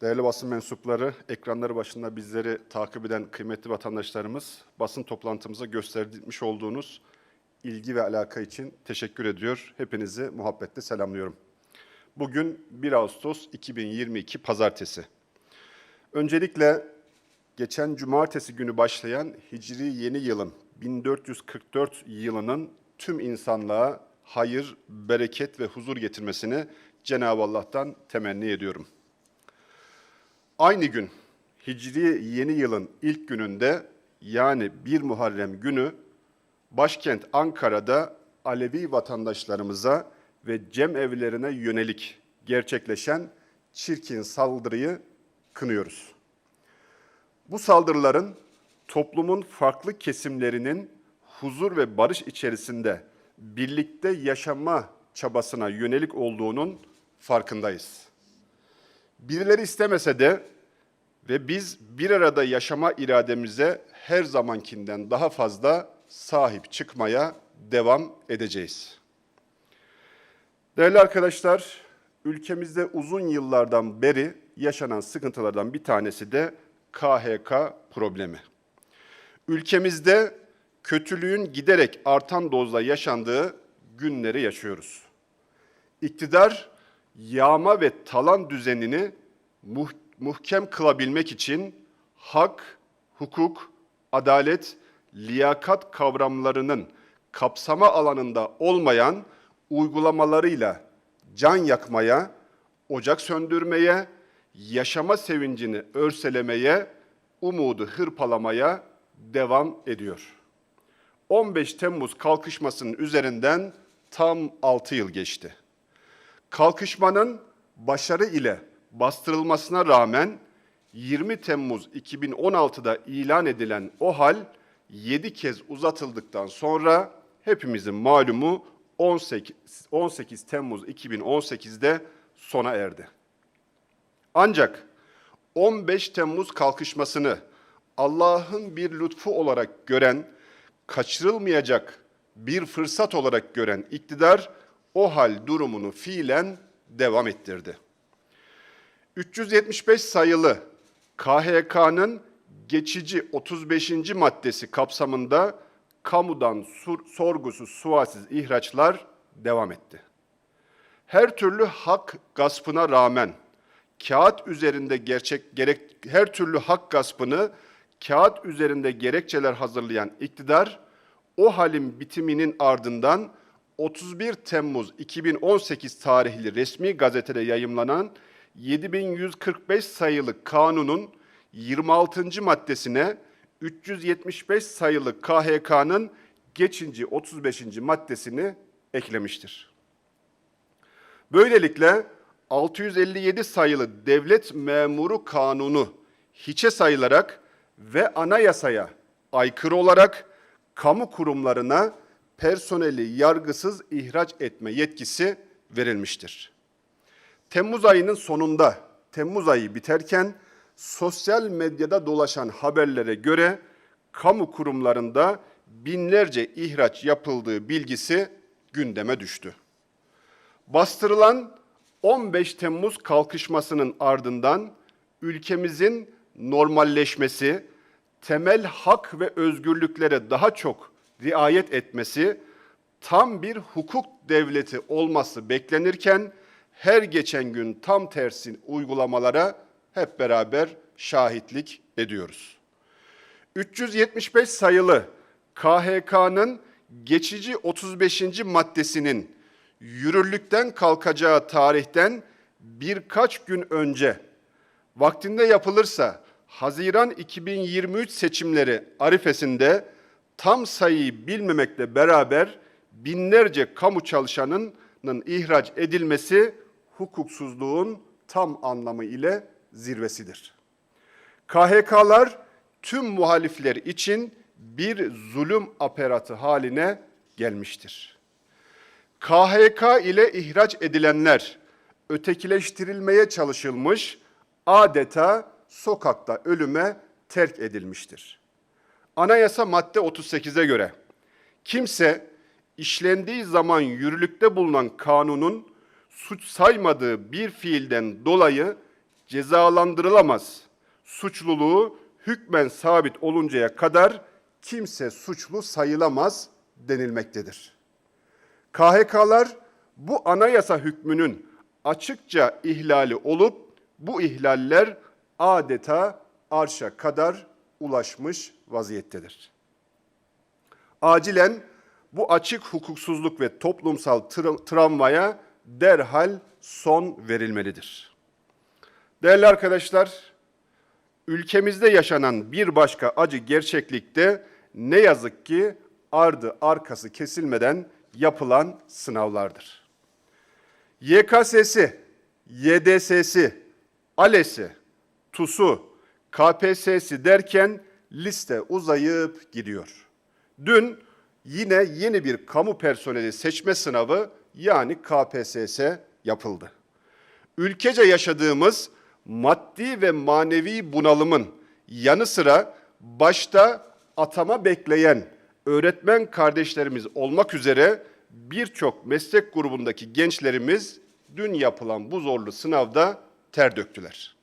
Değerli basın mensupları, ekranları başında bizleri takip eden kıymetli vatandaşlarımız, basın toplantımıza göstermiş olduğunuz ilgi ve alaka için teşekkür ediyor. Hepinizi muhabbetle selamlıyorum. Bugün 1 Ağustos 2022 Pazartesi. Öncelikle geçen cumartesi günü başlayan Hicri yeni yılın 1444 yılının tüm insanlığa hayır, bereket ve huzur getirmesini Cenab-ı Allah'tan temenni ediyorum. Aynı gün Hicri yeni yılın ilk gününde yani 1 Muharrem günü başkent Ankara'da Alevi vatandaşlarımıza ve cem evlerine yönelik gerçekleşen çirkin saldırıyı kınıyoruz. Bu saldırıların toplumun farklı kesimlerinin huzur ve barış içerisinde birlikte yaşama çabasına yönelik olduğunun farkındayız. Birileri istemese de ve biz bir arada yaşama irademize her zamankinden daha fazla sahip çıkmaya devam edeceğiz. Değerli arkadaşlar, ülkemizde uzun yıllardan beri yaşanan sıkıntılardan bir tanesi de KHK problemi. Ülkemizde kötülüğün giderek artan dozda yaşandığı günleri yaşıyoruz. İktidar yağma ve talan düzenini muh- muhkem kılabilmek için hak, hukuk, adalet, liyakat kavramlarının kapsama alanında olmayan uygulamalarıyla can yakmaya, ocak söndürmeye, yaşama sevincini örselemeye, umudu hırpalamaya devam ediyor. 15 Temmuz kalkışmasının üzerinden tam 6 yıl geçti. Kalkışmanın başarı ile bastırılmasına rağmen 20 Temmuz 2016'da ilan edilen o hal 7 kez uzatıldıktan sonra hepimizin malumu 18, 18 Temmuz 2018'de sona erdi. Ancak 15 Temmuz kalkışmasını Allah'ın bir lütfu olarak gören, kaçırılmayacak bir fırsat olarak gören iktidar o hal durumunu fiilen devam ettirdi. 375 sayılı KHK'nın geçici 35. maddesi kapsamında kamudan sur- sorgusuz sualsiz ihraçlar devam etti. Her türlü hak gaspına rağmen kağıt üzerinde gerçek gerek her türlü hak gaspını kağıt üzerinde gerekçeler hazırlayan iktidar o halin bitiminin ardından 31 Temmuz 2018 tarihli resmi gazetede yayımlanan 7145 sayılı kanunun 26. maddesine 375 sayılı KHK'nın geçinci 35. maddesini eklemiştir. Böylelikle 657 sayılı devlet memuru kanunu hiçe sayılarak ve anayasaya aykırı olarak kamu kurumlarına personeli yargısız ihraç etme yetkisi verilmiştir. Temmuz ayının sonunda, Temmuz ayı biterken sosyal medyada dolaşan haberlere göre kamu kurumlarında binlerce ihraç yapıldığı bilgisi gündeme düştü. Bastırılan 15 Temmuz kalkışmasının ardından ülkemizin normalleşmesi, temel hak ve özgürlüklere daha çok riayet etmesi, tam bir hukuk devleti olması beklenirken her geçen gün tam tersi uygulamalara hep beraber şahitlik ediyoruz. 375 sayılı KHK'nın geçici 35. maddesinin yürürlükten kalkacağı tarihten birkaç gün önce vaktinde yapılırsa Haziran 2023 seçimleri arifesinde tam sayıyı bilmemekle beraber binlerce kamu çalışanının ihraç edilmesi hukuksuzluğun tam anlamı ile zirvesidir. KHK'lar tüm muhalifler için bir zulüm aparatı haline gelmiştir. KHK ile ihraç edilenler ötekileştirilmeye çalışılmış, adeta sokakta ölüme terk edilmiştir. Anayasa madde 38'e göre kimse işlendiği zaman yürürlükte bulunan kanunun suç saymadığı bir fiilden dolayı cezalandırılamaz. Suçluluğu hükmen sabit oluncaya kadar kimse suçlu sayılamaz denilmektedir. KHK'lar bu anayasa hükmünün açıkça ihlali olup bu ihlaller adeta arşa kadar ulaşmış vaziyettedir. Acilen bu açık hukuksuzluk ve toplumsal tra- travmaya derhal son verilmelidir. Değerli arkadaşlar, ülkemizde yaşanan bir başka acı gerçeklikte ne yazık ki ardı arkası kesilmeden yapılan sınavlardır. YKS'si, YDS'si, ALES'i, TUS'u, KPSS'i derken liste uzayıp gidiyor. Dün yine yeni bir kamu personeli seçme sınavı yani KPSS yapıldı. Ülkece yaşadığımız maddi ve manevi bunalımın yanı sıra başta atama bekleyen öğretmen kardeşlerimiz olmak üzere birçok meslek grubundaki gençlerimiz dün yapılan bu zorlu sınavda ter döktüler.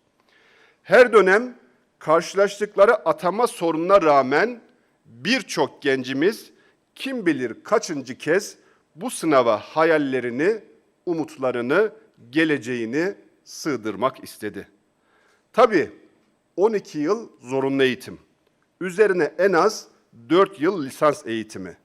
Her dönem karşılaştıkları atama sorununa rağmen birçok gencimiz kim bilir kaçıncı kez bu sınava hayallerini, umutlarını, geleceğini sığdırmak istedi. Tabii 12 yıl zorunlu eğitim. Üzerine en az 4 yıl lisans eğitimi.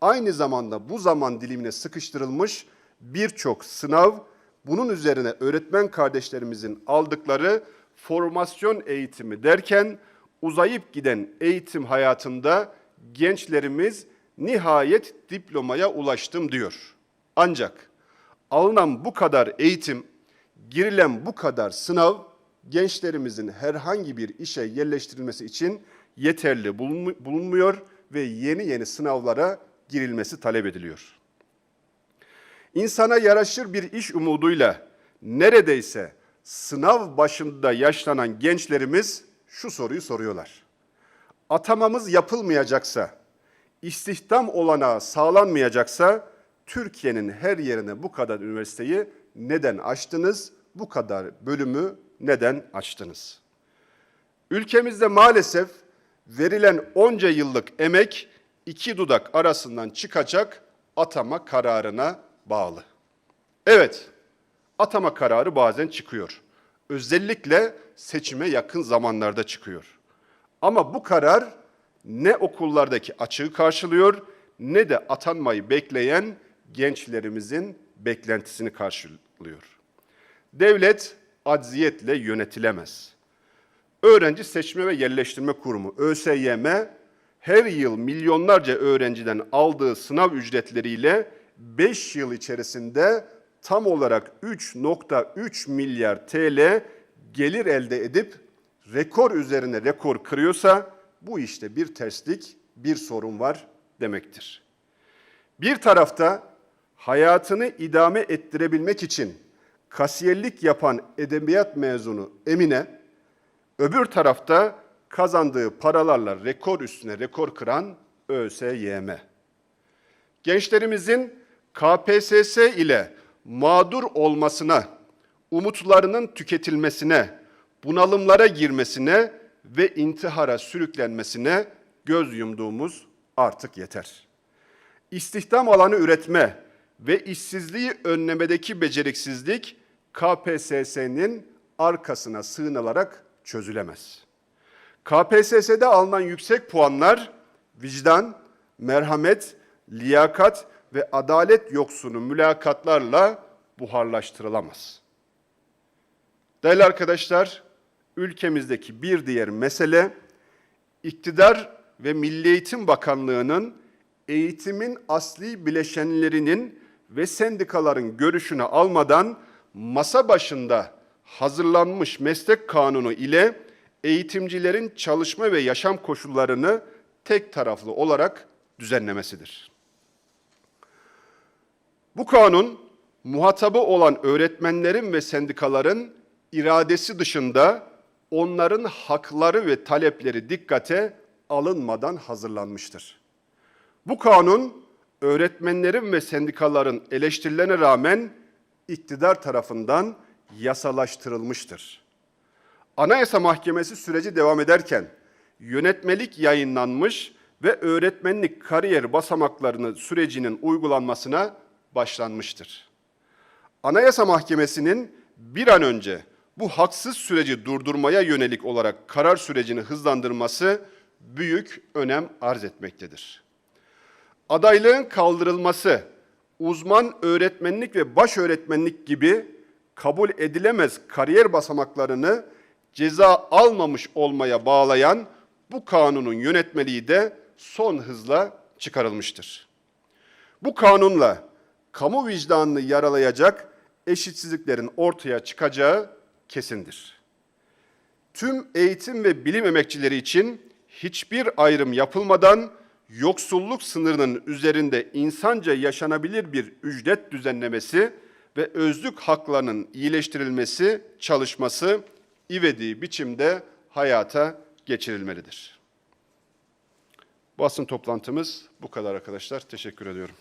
Aynı zamanda bu zaman dilimine sıkıştırılmış birçok sınav, bunun üzerine öğretmen kardeşlerimizin aldıkları formasyon eğitimi derken uzayıp giden eğitim hayatında gençlerimiz nihayet diplomaya ulaştım diyor. Ancak alınan bu kadar eğitim, girilen bu kadar sınav gençlerimizin herhangi bir işe yerleştirilmesi için yeterli bulunmu- bulunmuyor ve yeni yeni sınavlara girilmesi talep ediliyor. İnsana yaraşır bir iş umuduyla neredeyse sınav başında yaşlanan gençlerimiz şu soruyu soruyorlar. Atamamız yapılmayacaksa, istihdam olanağı sağlanmayacaksa Türkiye'nin her yerine bu kadar üniversiteyi neden açtınız? Bu kadar bölümü neden açtınız? Ülkemizde maalesef verilen onca yıllık emek iki dudak arasından çıkacak atama kararına bağlı. Evet, atama kararı bazen çıkıyor. Özellikle seçime yakın zamanlarda çıkıyor. Ama bu karar ne okullardaki açığı karşılıyor ne de atanmayı bekleyen gençlerimizin beklentisini karşılıyor. Devlet acziyetle yönetilemez. Öğrenci Seçme ve Yerleştirme Kurumu ÖSYM her yıl milyonlarca öğrenciden aldığı sınav ücretleriyle 5 yıl içerisinde tam olarak 3.3 milyar TL gelir elde edip rekor üzerine rekor kırıyorsa bu işte bir terslik, bir sorun var demektir. Bir tarafta hayatını idame ettirebilmek için kasiyerlik yapan edebiyat mezunu Emine, öbür tarafta kazandığı paralarla rekor üstüne rekor kıran ÖSYM. Gençlerimizin KPSS ile mağdur olmasına, umutlarının tüketilmesine, bunalımlara girmesine ve intihara sürüklenmesine göz yumduğumuz artık yeter. İstihdam alanı üretme ve işsizliği önlemedeki beceriksizlik KPSS'nin arkasına sığınılarak çözülemez. KPSS'de alınan yüksek puanlar vicdan, merhamet, liyakat ve adalet yoksunu mülakatlarla buharlaştırılamaz. Değerli arkadaşlar, ülkemizdeki bir diğer mesele iktidar ve Milli Eğitim Bakanlığı'nın eğitimin asli bileşenlerinin ve sendikaların görüşünü almadan masa başında hazırlanmış meslek kanunu ile eğitimcilerin çalışma ve yaşam koşullarını tek taraflı olarak düzenlemesidir. Bu kanun muhatabı olan öğretmenlerin ve sendikaların iradesi dışında onların hakları ve talepleri dikkate alınmadan hazırlanmıştır. Bu kanun öğretmenlerin ve sendikaların eleştirilerine rağmen iktidar tarafından yasalaştırılmıştır. Anayasa Mahkemesi süreci devam ederken yönetmelik yayınlanmış ve öğretmenlik kariyer basamaklarını sürecinin uygulanmasına başlanmıştır. Anayasa Mahkemesi'nin bir an önce bu haksız süreci durdurmaya yönelik olarak karar sürecini hızlandırması büyük önem arz etmektedir. Adaylığın kaldırılması, uzman öğretmenlik ve baş öğretmenlik gibi kabul edilemez kariyer basamaklarını ceza almamış olmaya bağlayan bu kanunun yönetmeliği de son hızla çıkarılmıştır. Bu kanunla kamu vicdanını yaralayacak eşitsizliklerin ortaya çıkacağı kesindir. Tüm eğitim ve bilim emekçileri için hiçbir ayrım yapılmadan yoksulluk sınırının üzerinde insanca yaşanabilir bir ücret düzenlemesi ve özlük haklarının iyileştirilmesi çalışması ivediği biçimde hayata geçirilmelidir. Basın toplantımız bu kadar arkadaşlar. Teşekkür ediyorum.